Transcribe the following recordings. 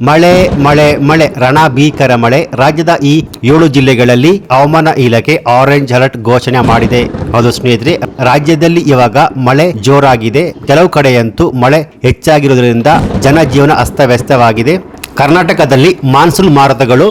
ಮಳೆ ಮಳೆ ಮಳೆ, ರಣ, ಭೀಕರ ಮಳೆ. ರಾಜ್ಯದ ಈ ಏಳು ಜಿಲ್ಲೆಗಳಲ್ಲಿ ಹವಾಮಾನ ಇಲಾಖೆ ಆರೆಂಜ್ ಅಲರ್ಟ್ ಘೋಷಣೆ ಮಾಡಿದೆ. ಹೌದು ಸ್ನೇಹಿತರೆ, ರಾಜ್ಯದಲ್ಲಿ ಇವಾಗ ಮಳೆ ಜೋರಾಗಿದೆ. ಕೆಲವು ಕಡೆಯಂತೂ ಮಳೆ ಹೆಚ್ಚಾಗಿರುವುದರಿಂದ ಜನಜೀವನ ಅಸ್ತವ್ಯಸ್ತವಾಗಿದೆ. ಕರ್ನಾಟಕದಲ್ಲಿ ಮಾನ್ಸೂನ್ ಮಾರುತಗಳು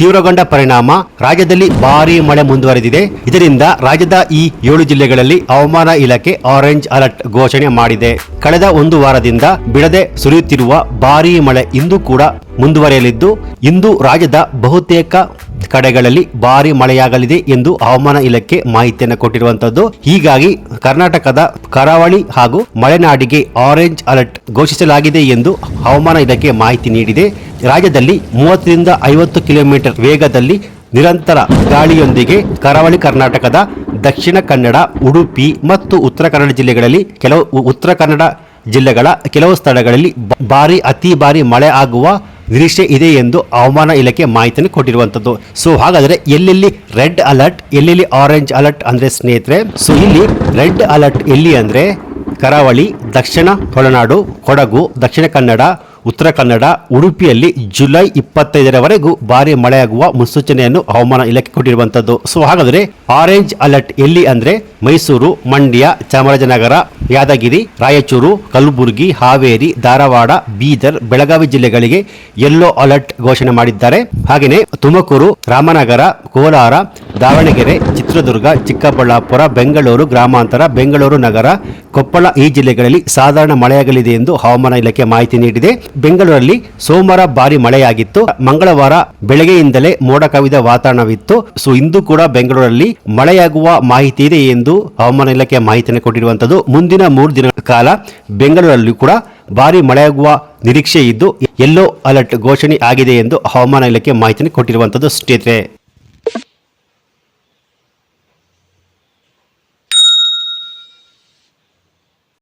ತೀವ್ರಗೊಂಡ ಪರಿಣಾಮ. ರಾಜ್ಯದಲ್ಲಿ ಭಾರೀ ಮಳೆ ಮುಂದುವರೆದಿದೆ. ಇದರಿಂದ ರಾಜ್ಯದ ಈ ಏಳು ಜಿಲ್ಲೆಗಳಲ್ಲಿ ಹವಾಮಾನ ಇಲಾಖೆ ಆರೆಂಜ್ ಅಲರ್ಟ್ ಘೋಷಣೆ ಮಾಡಿದೆ. ಕಳೆದ ಒಂದು ವಾರದಿಂದ ಬಿಡದೆ ಸುರಿಯುತ್ತಿರುವ ಭಾರೀ ಮಳೆ ಇಂದು ಕೂಡ ಮುಂದುವರೆಯಲಿದ್ದು, ಇಂದು ರಾಜ್ಯದ ಬಹುತೇಕ ಕಡೆಗಳಲ್ಲಿ ಭಾರಿ ಮಳೆಯಾಗಲಿದೆ ಎಂದು ಹವಾಮಾನ ಇಲಾಖೆ ಮಾಹಿತಿಯನ್ನು ಕೊಟ್ಟಿರುವಂತದ್ದು. ಹೀಗಾಗಿ ಕರ್ನಾಟಕದ ಕರಾವಳಿ ಹಾಗೂ ಮಲೆನಾಡಿಗೆ ಆರೆಂಜ್ ಅಲರ್ಟ್ ಘೋಷಿಸಲಾಗಿದೆ ಎಂದು ಹವಾಮಾನ ಇಲಾಖೆ ಮಾಹಿತಿ ನೀಡಿದೆ. ರಾಜ್ಯದಲ್ಲಿ ಮೂವತ್ತರಿಂದ ಐವತ್ತು ಕಿಲೋಮೀಟರ್ ವೇಗದಲ್ಲಿ ನಿರಂತರ ಗಾಳಿಯೊಂದಿಗೆ ಕರಾವಳಿ ಕರ್ನಾಟಕದ ದಕ್ಷಿಣ ಕನ್ನಡ, ಉಡುಪಿ ಮತ್ತು ಉತ್ತರ ಕನ್ನಡ ಜಿಲ್ಲೆಗಳಲ್ಲಿ ಕೆಲವು ಉತ್ತರ ಕನ್ನಡ ಜಿಲ್ಲೆಗಳ ಕೆಲವು ಸ್ಥಳಗಳಲ್ಲಿ ಭಾರಿ ಅತಿ ಭಾರಿ ಮಳೆ ಆಗುವ ನಿರೀಕ್ಷೆ ಇದೆ ಎಂದು ಹವಾಮಾನ ಇಲಾಖೆ ಮಾಹಿತಿಯನ್ನು ಕೊಟ್ಟಿರುವಂಥದ್ದು. ಸೊ ಹಾಗಾದರೆ ಎಲ್ಲೆಲ್ಲಿ ರೆಡ್ ಅಲರ್ಟ್, ಎಲ್ಲೆಲ್ಲಿ ಆರೆಂಜ್ ಅಲರ್ಟ್ ಅಂದರೆ ಸ್ನೇಹಿತರೆ? ಸೊ ಇಲ್ಲಿ ರೆಡ್ ಅಲರ್ಟ್ ಎಲ್ಲಿ ಅಂದರೆ ಕರಾವಳಿ, ದಕ್ಷಿಣ ಒಳನಾಡು ಕೊಡಗು, ದಕ್ಷಿಣ ಕನ್ನಡ, ಉತ್ತರ ಕನ್ನಡ, ಉಡುಪಿಯಲ್ಲಿ ಜುಲೈ ಇಪ್ಪತ್ತೈದರವರೆಗೂ ಭಾರಿ ಮಳೆಯಾಗುವ ಮುನ್ಸೂಚನೆಯನ್ನು ಹವಾಮಾನ ಇಲಾಖೆ ಕೊಟ್ಟಿರುವಂತದ್ದು ಸೊ ಹಾಗಾದರೆ ಆರೆಂಜ್ ಅಲರ್ಟ್ ಎಲ್ಲಿ ಅಂದ್ರೆ ಮೈಸೂರು, ಮಂಡ್ಯ, ಚಾಮರಾಜನಗರ ಯಾದಗಿರಿ, ರಾಯಚೂರು, ಕಲಬುರಗಿ, ಹಾವೇರಿ, ಧಾರವಾಡ, ಬೀದರ್, ಬೆಳಗಾವಿ ಜಿಲ್ಲೆಗಳಿಗೆ ಯೆಲ್ಲೋ ಅಲರ್ಟ್ ಘೋಷಣೆ ಮಾಡಿದ್ದಾರೆ. ಹಾಗೆಯೇ ತುಮಕೂರು, ರಾಮನಗರ, ಕೋಲಾರ, ದಾವಣಗೆರೆ, ಚಿತ್ರದುರ್ಗ, ಚಿಕ್ಕಬಳ್ಳಾಪುರ, ಬೆಂಗಳೂರು ಗ್ರಾಮಾಂತರ, ಬೆಂಗಳೂರು ನಗರ, ಕೊಪ್ಪಳ ಈ ಜಿಲ್ಲೆಗಳಲ್ಲಿ ಸಾಧಾರಣ ಮಳೆಯಾಗಲಿದೆ ಎಂದು ಹವಾಮಾನ ಇಲಾಖೆ ಮಾಹಿತಿ ನೀಡಿದೆ. ಬೆಂಗಳೂರಲ್ಲಿ ಸೋಮವಾರ ಭಾರಿ ಮಳೆಯಾಗಿತ್ತು. ಮಂಗಳವಾರ ಬೆಳಗ್ಗೆಯಿಂದಲೇ ಮೋಡ ಕವಿದ ವಾತಾವರಣವಿತ್ತು. ಸೊ, ಇಂದು ಕೂಡ ಬೆಂಗಳೂರಲ್ಲಿ ಮಳೆಯಾಗುವ ಮಾಹಿತಿ ಇದೆ ಎಂದು ಹವಾಮಾನ ಇಲಾಖೆ ಮಾಹಿತಿಯನ್ನು ಕೊಟ್ಟಿರುವಂತದ್ದು. ಮುಂದಿನ ಮೂರು ದಿನಗಳ ಕಾಲ ಬೆಂಗಳೂರಲ್ಲಿ ಕೂಡ ಭಾರಿ ಮಳೆಯಾಗುವ ನಿರೀಕ್ಷೆ ಇದ್ದು ಯೆಲ್ಲೋ ಅಲರ್ಟ್ ಘೋಷಣೆ ಆಗಿದೆ ಎಂದು ಹವಾಮಾನ ಇಲಾಖೆ ಮಾಹಿತಿ ಕೊಟ್ಟಿರುವಂತದ್ದು ಸ್ನೇಹಿತರೆ.